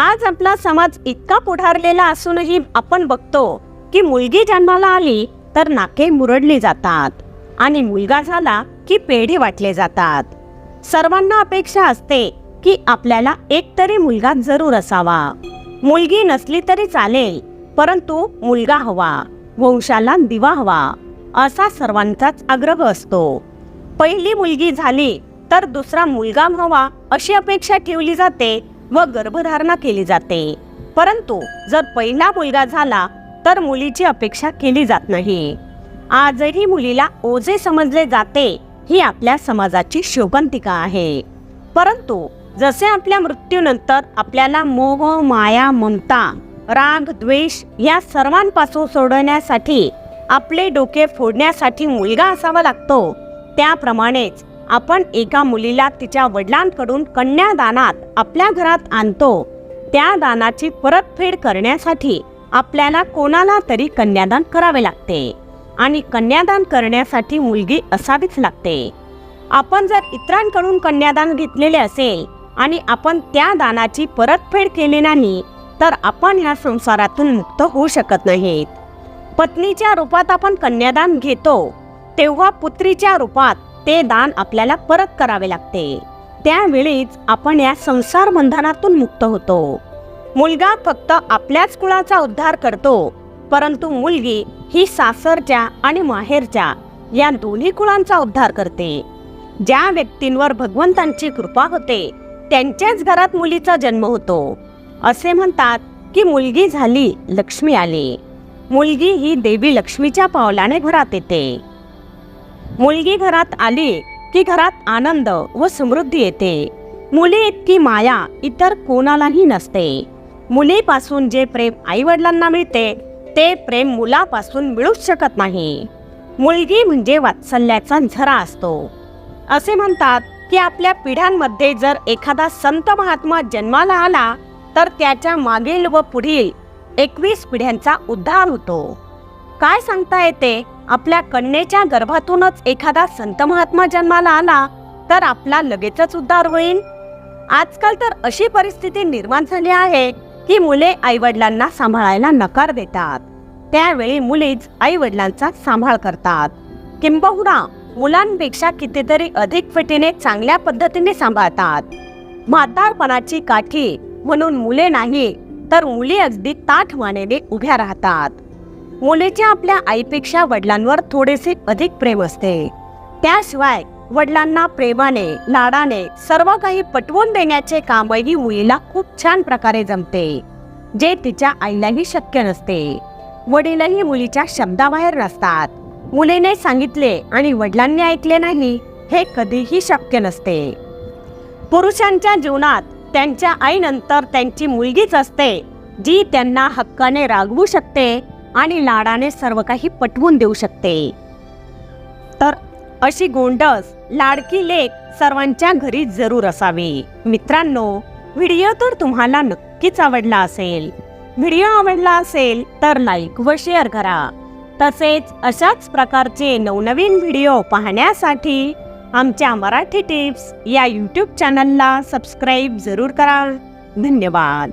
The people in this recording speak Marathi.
आज आपला समाज इतका पुढारलेला असूनही आपण बघतो की मुलगी जन्माला आली तर नाके मुरडली जातात आणि मुलगा झाला की पेढे वाटले जातात. सर्वांना अपेक्षा असते की आपल्याला एक तरी मुलगा जरूर असावा. मुलगी नसली तरी चालेल परंतु मुलगा हवा वंशाला दिवा हवा असा सर्वांचाच आग्रह असतो. पहिली मुलगी झाली तर दुसरा मुलगा व्हावा अशी अपेक्षा ठेवली जाते व गर्भधारणा केली जाते. परंतु जर पहिला मुलगा झाला तर मुलीची अपेक्षा केली जात नाही. आजही मुलीला ओझे समजले जाते ही आपल्या समाजाची शोभंतिका आहे. परंतु जसे आपल्या मृत्यूनंतर आपल्याला मोह माया ममता राग द्वेष या सर्वांपासून सोडवण्यासाठी आपले डोके फोडण्यासाठी मुलगा असावा लागतो त्याप्रमाणेच आपण एका मुलीला तिच्या वडिलांकडून कन्यादानात आपल्या घरात आणतो. त्या दानाची परतफेड करण्यासाठी आपल्याला कोणाला तरी कन्यादान करावे लागते आणि कन्यादान करण्यासाठी मुलगी असावीच लागते. आपण जर इतरांकडून कन्यादान घेतलेले असेल आणि आपण त्या दानाची परतफेड केली नाही तर आपण ह्या संसारातून मुक्त होऊ शकत नाहीत. पत्नीच्या रूपात आपण कन्यादान घेतो तेव्हा पुत्रीच्या रूपात ते दान आपल्याला परत करावे लागते. त्यावेळीच आपण या संसार बंधनातून मुक्त होतो. मुलगा फक्त आपल्याच कुळाचा उद्धार करतो परंतु मुलगी ही सासरच्या आणि माहेरच्या या दोन्ही कुळांचा उद्धार करते. ज्या व्यक्तींवर भगवंतांची कृपा होते त्यांच्याच घरात मुलीचा जन्म होतो. असे म्हणतात की मुलगी झाली लक्ष्मी आली. मुलगी ही देवी लक्ष्मीच्या पावलाने घरात येते. मुलगी घरात आली की घरात आनंद व समृद्धी येते. मुली इतकी माया इतर कोणालाही नसते. मुलीपासून जे प्रेम आई वडिलांना मिळते ते प्रेम मुलापासून मिळूच शकत नाही. मुलगी म्हणजे वात्सल्याचा झरा असतो. असे म्हणतात की आपल्या पिढ्यांमध्ये जर एखादा संत महात्मा जन्माला आला तर त्याच्या मागील व पुढील एकवीस पिढ्यांचा उद्धार होतो. काय सांगता येते? आपल्या कन्येच्या गर्भातूनच एखादा संत महात्मा जन्माला आला तर आपला लगेचच उद्धार होईल आजकाल तर अशी परिस्थिती निर्माण झाली आहे की मुले आईवडिलांना सांभाळायला नकार देतात. त्यावेळी मुलीच आईवडिलांचा सांभाळ करतात. किंबहुना मुलांपेक्षा कितीतरी अधिक पटीने चांगल्या पद्धतीने सांभाळतात. म्हातारपणाची काठी म्हणून मुले नाही तर मुली अगदी ताठ मानेने उभ्या राहतात. मुलीच्या आपल्या आईपेक्षा वडिलांवर थोडेसे अधिक प्रेम असते. त्याशिवाय वडिलांना प्रेमाने लाडाने सर्व काही पटवून देण्याचे कामही मुलीला खूप छान प्रकारे जमते जे तिच्या आईलाही शक्य नसते. वडीलही मुलीच्या शब्दाबाहेर नसतात. मुलीने सांगितले आणि वडिलांनी ऐकले नाही हे कधीही शक्य नसते. पुरुषांच्या जीवनात त्यांच्या आईनंतर त्यांची मुलगीच असते जी त्यांना हक्काने रागवू शकते आणि लाडाने सर्व काही पटवून देऊ शकते. तर अशी गोंडस लाडकी लेख सर्वांच्या घरी जरूर असावी. मित्रांनो व्हिडिओ तर तुम्हाला नक्कीच आवडला असेल. व्हिडिओ आवडला असेल तर लाईक व शेअर करा. तसेच अशाच प्रकारचे नवनवीन व्हिडिओ पाहण्यासाठी आमच्या मराठी टिप्स या यूट्यूब चॅनलला सबस्क्राईब जरूर करा धन्यवाद.